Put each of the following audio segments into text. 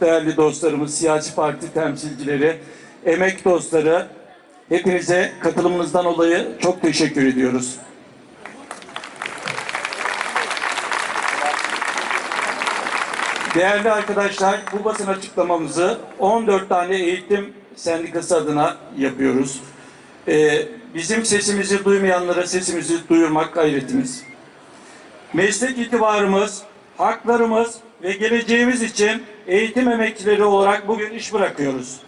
Değerli dostlarımız, siyasi parti temsilcileri, emek dostları, hepinize katılımınızdan dolayı çok teşekkür ediyoruz. Değerli arkadaşlar, bu basın açıklamamızı 14 tane eğitim sendikası adına yapıyoruz. Ee, bizim sesimizi duymayanlara sesimizi duyurmak gayretimiz. Meslek itibarımız, haklarımız ve geleceğimiz için eğitim emekçileri olarak bugün iş bırakıyoruz.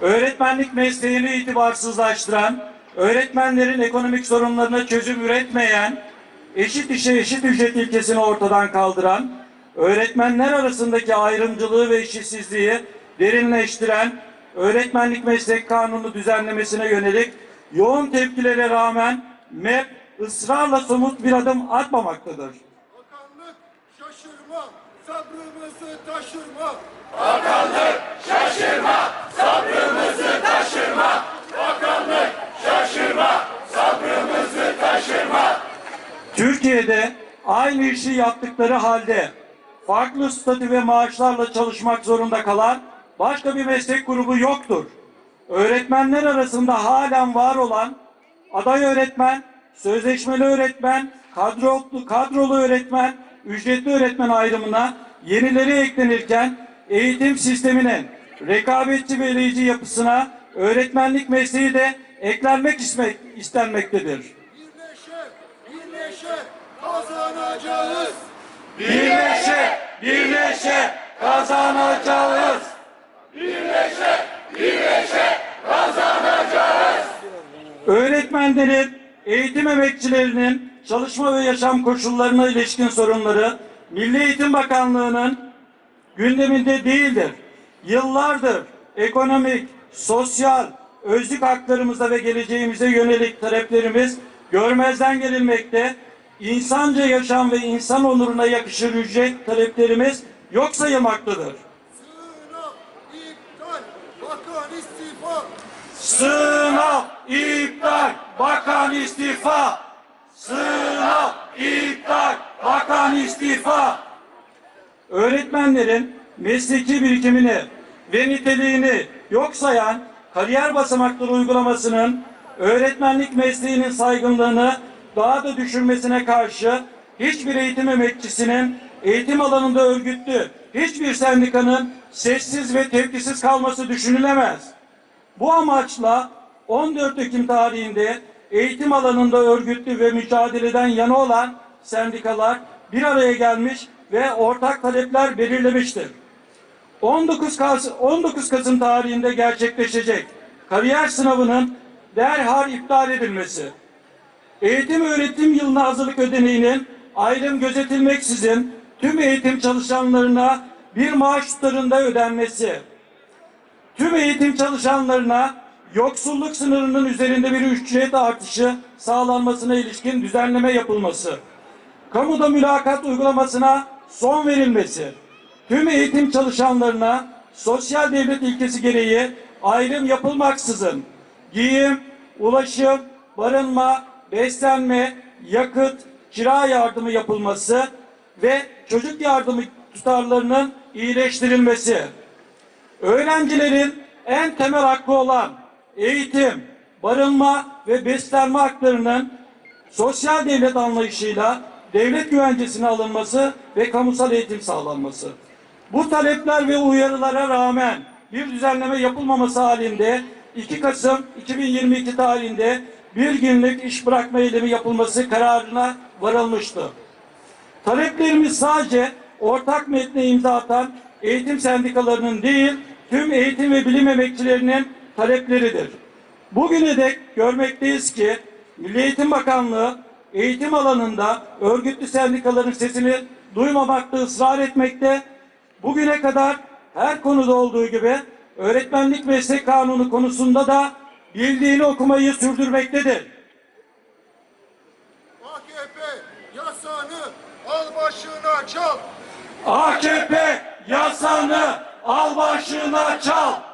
Öğretmenlik mesleğini itibarsızlaştıran, öğretmenlerin ekonomik sorunlarına çözüm üretmeyen, eşit işe eşit ücret ilkesini ortadan kaldıran, öğretmenler arasındaki ayrımcılığı ve eşitsizliği derinleştiren öğretmenlik meslek kanunu düzenlemesine yönelik yoğun tepkilere rağmen MEP ısrarla somut bir adım atmamaktadır. Bakanlık şaşırma, sabrımızı taşırma. Türkiye'de aynı işi yaptıkları halde farklı statü ve maaşlarla çalışmak zorunda kalan başka bir meslek grubu yoktur. Öğretmenler arasında halen var olan aday öğretmen, sözleşmeli öğretmen, kadrolu, kadrolu öğretmen, ücretli öğretmen ayrımına yenileri eklenirken eğitim sisteminin rekabetçi ve eleyici yapısına öğretmenlik mesleği de eklenmek ismek, istenmektedir. Birleşe, birleşe kazanacağız. Birleşe, birleşe kazanacağız. Öğretmenlerin, eğitim emekçilerinin çalışma ve yaşam koşullarına ilişkin sorunları Milli Eğitim Bakanlığı'nın gündeminde değildir. Yıllardır ekonomik, sosyal, özlük haklarımıza ve geleceğimize yönelik taleplerimiz görmezden gelinmekte. İnsanca yaşam ve insan onuruna yakışır ücret taleplerimiz yok sayılmaktadır. Sınav, iptal, bakan istifa. Sınav iptal, bakan istifa. Öğretmenlerin mesleki birikimini ve niteliğini yok sayan kariyer basamakları uygulamasının öğretmenlik mesleğinin saygınlığını daha da düşürmesine karşı hiçbir eğitim emekçisinin eğitim alanında örgütlü hiçbir sendikanın sessiz ve tepkisiz kalması düşünülemez. Bu amaçla 14 Ekim tarihinde eğitim alanında örgütlü ve mücadeleden yana olan sendikalar bir araya gelmiş ve ortak talepler belirlemiştir. 19 Kasım, 19 Kasım tarihinde gerçekleşecek kariyer sınavının derhal iptal edilmesi, eğitim öğretim yılına hazırlık ödeneğinin ayrım gözetilmeksizin tüm eğitim çalışanlarına bir maaş tutarında ödenmesi, tüm eğitim çalışanlarına yoksulluk sınırının üzerinde bir ücret artışı sağlanmasına ilişkin düzenleme yapılması, kamuda mülakat uygulamasına son verilmesi, tüm eğitim çalışanlarına sosyal devlet ilkesi gereği ayrım yapılmaksızın giyim, ulaşım, barınma, beslenme, yakıt, kira yardımı yapılması ve çocuk yardımı tutarlarının iyileştirilmesi, öğrencilerin en temel hakkı olan eğitim, barınma ve beslenme haklarının sosyal devlet anlayışıyla devlet güvencesine alınması ve kamusal eğitim sağlanması. Bu talepler ve uyarılara rağmen bir düzenleme yapılmaması halinde 2 Kasım 2022 tarihinde bir günlük iş bırakma eylemi yapılması kararına varılmıştı. Taleplerimiz sadece ortak metne imza atan eğitim sendikalarının değil, tüm eğitim ve bilim emekçilerinin talepleridir. Bugüne dek görmekteyiz ki Milli Eğitim Bakanlığı eğitim alanında örgütlü sendikaların sesini duymamakta ısrar etmekte. Bugüne kadar her konuda olduğu gibi öğretmenlik meslek kanunu konusunda da bildiğini okumayı sürdürmektedir. AKP yasanı al başına çal. AKP yasanı al başına çal.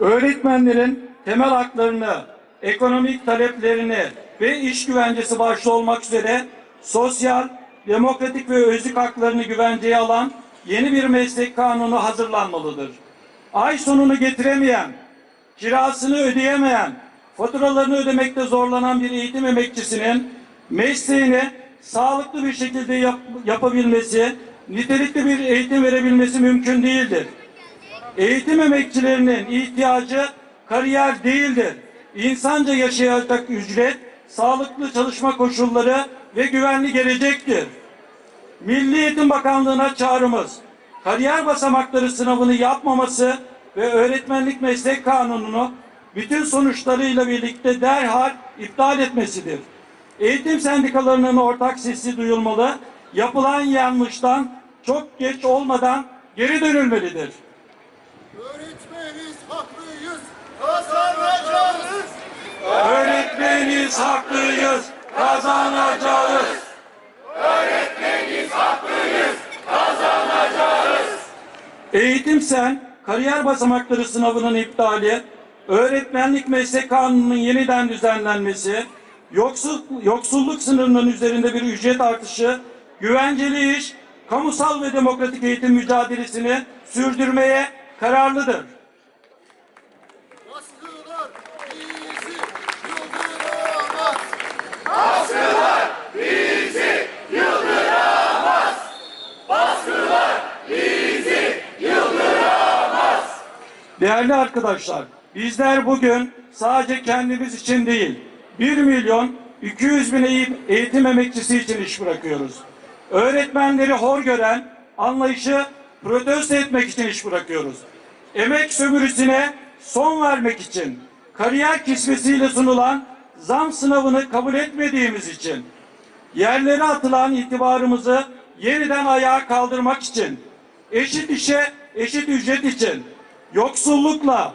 Öğretmenlerin temel haklarını, ekonomik taleplerini ve iş güvencesi başta olmak üzere sosyal, demokratik ve özlük haklarını güvenceye alan yeni bir meslek kanunu hazırlanmalıdır. Ay sonunu getiremeyen, kirasını ödeyemeyen, faturalarını ödemekte zorlanan bir eğitim emekçisinin mesleğini sağlıklı bir şekilde yap- yapabilmesi, nitelikli bir eğitim verebilmesi mümkün değildir. Eğitim emekçilerinin ihtiyacı kariyer değildir. İnsanca yaşayacak ücret, sağlıklı çalışma koşulları ve güvenli gelecektir. Milli Eğitim Bakanlığı'na çağrımız, kariyer basamakları sınavını yapmaması ve öğretmenlik meslek kanununu bütün sonuçlarıyla birlikte derhal iptal etmesidir. Eğitim sendikalarının ortak sesi duyulmalı, yapılan yanlıştan çok geç olmadan geri dönülmelidir. Öğretmeniz haklıyız, kazanacağız. Öğretmeniz haklıyız, kazanacağız. Eğitim Sen, kariyer basamakları sınavının iptali, öğretmenlik meslek kanununun yeniden düzenlenmesi, yoksul, yoksulluk sınırının üzerinde bir ücret artışı, güvenceli iş, kamusal ve demokratik eğitim mücadelesini sürdürmeye kararlıdır. Baskılar bizi yıldıramaz. Değerli arkadaşlar, bizler bugün sadece kendimiz için değil, 1 milyon 200 bin eğitim emekçisi için iş bırakıyoruz. Öğretmenleri hor gören anlayışı protesto etmek için iş bırakıyoruz. Emek sömürüsüne son vermek için, kariyer kisvesiyle sunulan zam sınavını kabul etmediğimiz için, yerlere atılan itibarımızı yeniden ayağa kaldırmak için, eşit işe eşit ücret için, yoksullukla,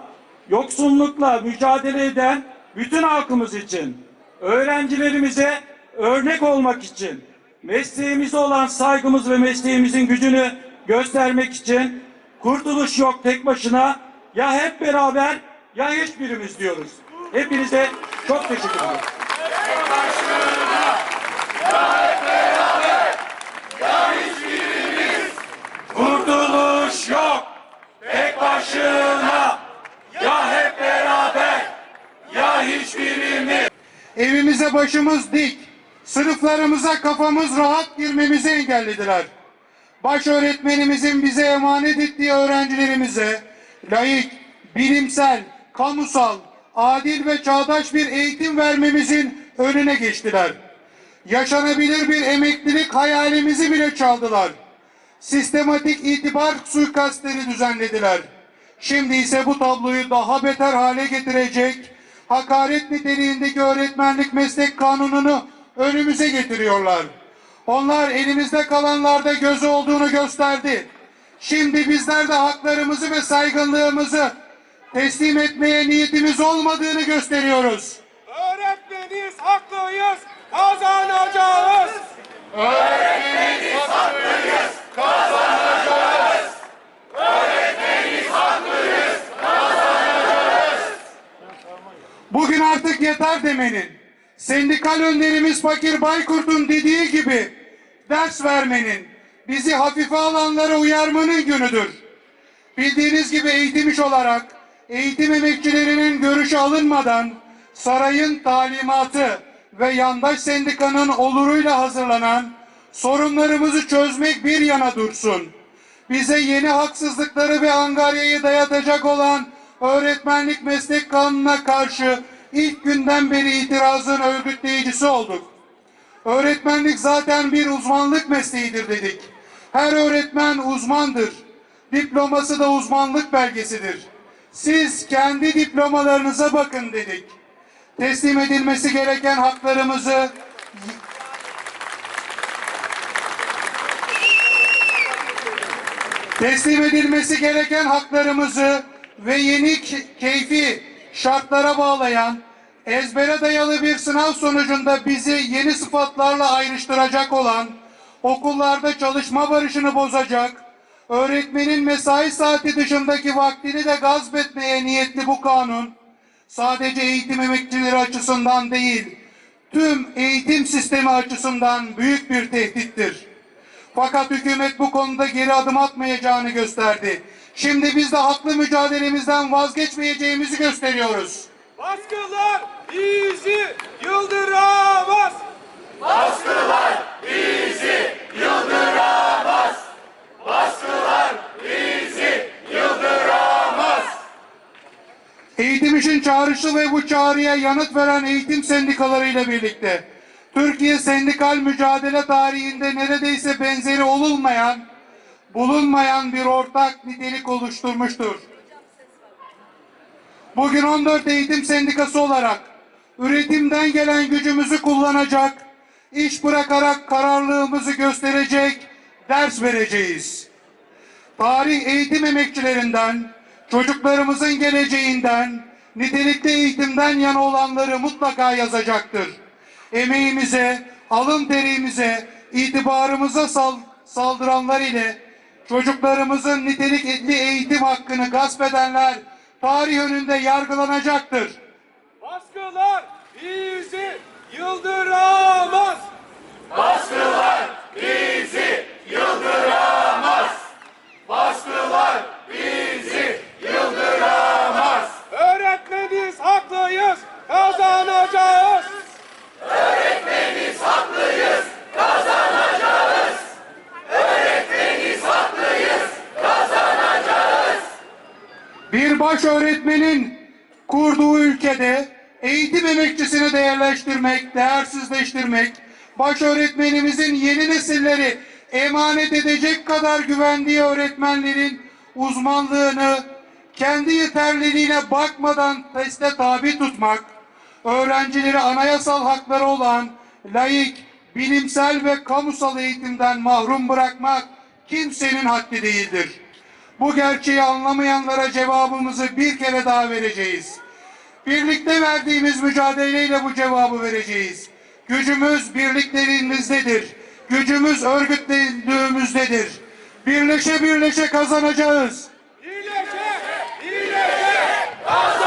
yoksullukla mücadele eden bütün halkımız için, öğrencilerimize örnek olmak için, mesleğimize olan saygımız ve mesleğimizin gücünü göstermek için kurtuluş yok tek başına ya hep beraber ya hiçbirimiz diyoruz. Hepinize çok teşekkür ederim. Kurtuluş yok tek başına ya hep beraber ya hiçbirimiz. Evimize başımız dik, sınıflarımıza kafamız rahat girmemizi engellediler. Baş öğretmenimizin bize emanet ettiği öğrencilerimize layık, bilimsel, kamusal, adil ve çağdaş bir eğitim vermemizin önüne geçtiler. Yaşanabilir bir emeklilik hayalimizi bile çaldılar. Sistematik itibar suikastleri düzenlediler. Şimdi ise bu tabloyu daha beter hale getirecek hakaret niteliğindeki öğretmenlik meslek kanununu önümüze getiriyorlar. Onlar elimizde kalanlarda gözü olduğunu gösterdi. Şimdi bizler de haklarımızı ve saygınlığımızı teslim etmeye niyetimiz olmadığını gösteriyoruz. Öğretmeniz haklıyız, kazanacağız. Bugün artık yeter demenin, sendikal önderimiz Fakir Baykurt'un dediği gibi ders vermenin, bizi hafife alanlara uyarmanın günüdür. Bildiğiniz gibi eğitim olarak eğitim emekçilerinin görüşü alınmadan sarayın talimatı ve yandaş sendikanın oluruyla hazırlanan sorunlarımızı çözmek bir yana dursun. Bize yeni haksızlıkları ve angaryayı dayatacak olan öğretmenlik meslek kanununa karşı ilk günden beri itirazın örgütleyicisi olduk. Öğretmenlik zaten bir uzmanlık mesleğidir dedik. Her öğretmen uzmandır. Diploması da uzmanlık belgesidir. Siz kendi diplomalarınıza bakın dedik. Teslim edilmesi gereken haklarımızı teslim edilmesi gereken haklarımızı ve yeni ke- keyfi şartlara bağlayan ezbere dayalı bir sınav sonucunda bizi yeni sıfatlarla ayrıştıracak olan okullarda çalışma barışını bozacak öğretmenin mesai saati dışındaki vaktini de gasp etmeye niyetli bu kanun sadece eğitim emekçileri açısından değil tüm eğitim sistemi açısından büyük bir tehdittir. Fakat hükümet bu konuda geri adım atmayacağını gösterdi. Şimdi biz de haklı mücadelemizden vazgeçmeyeceğimizi gösteriyoruz. Baskılar bizi yıldıramaz. Eğitim için çağrışı ve bu çağrıya yanıt veren eğitim sendikalarıyla birlikte Türkiye sendikal mücadele tarihinde neredeyse benzeri olunmayan, bulunmayan bir ortak nitelik oluşturmuştur. Bugün 14 eğitim sendikası olarak üretimden gelen gücümüzü kullanacak, iş bırakarak kararlılığımızı gösterecek, ders vereceğiz. Tarih eğitim emekçilerinden, çocuklarımızın geleceğinden, nitelikli eğitimden yana olanları mutlaka yazacaktır. Emeğimize, alın terimize, itibarımıza sal- saldıranlar ile çocuklarımızın nitelikli eğitim hakkını gasp edenler tarih önünde yargılanacaktır. Baskılar bizi yıldıramaz. Öğretmeniz Bir baş öğretmenin kurduğu ülkede eğitim emekçisini değerleştirmek, değersizleştirmek, baş öğretmenimizin yeni nesilleri emanet edecek kadar güvendiği öğretmenlerin uzmanlığını kendi yeterliliğine bakmadan teste tabi tutmak, öğrencileri anayasal hakları olan laik, bilimsel ve kamusal eğitimden mahrum bırakmak kimsenin haddi değildir. Bu gerçeği anlamayanlara cevabımızı bir kere daha vereceğiz. Birlikte verdiğimiz mücadeleyle bu cevabı vereceğiz. Gücümüz birliklerimizdedir. Gücümüz örgütlendüğümüzdedir. Birleşe birleşe kazanacağız. Birleşe, birleşe kazanacağız.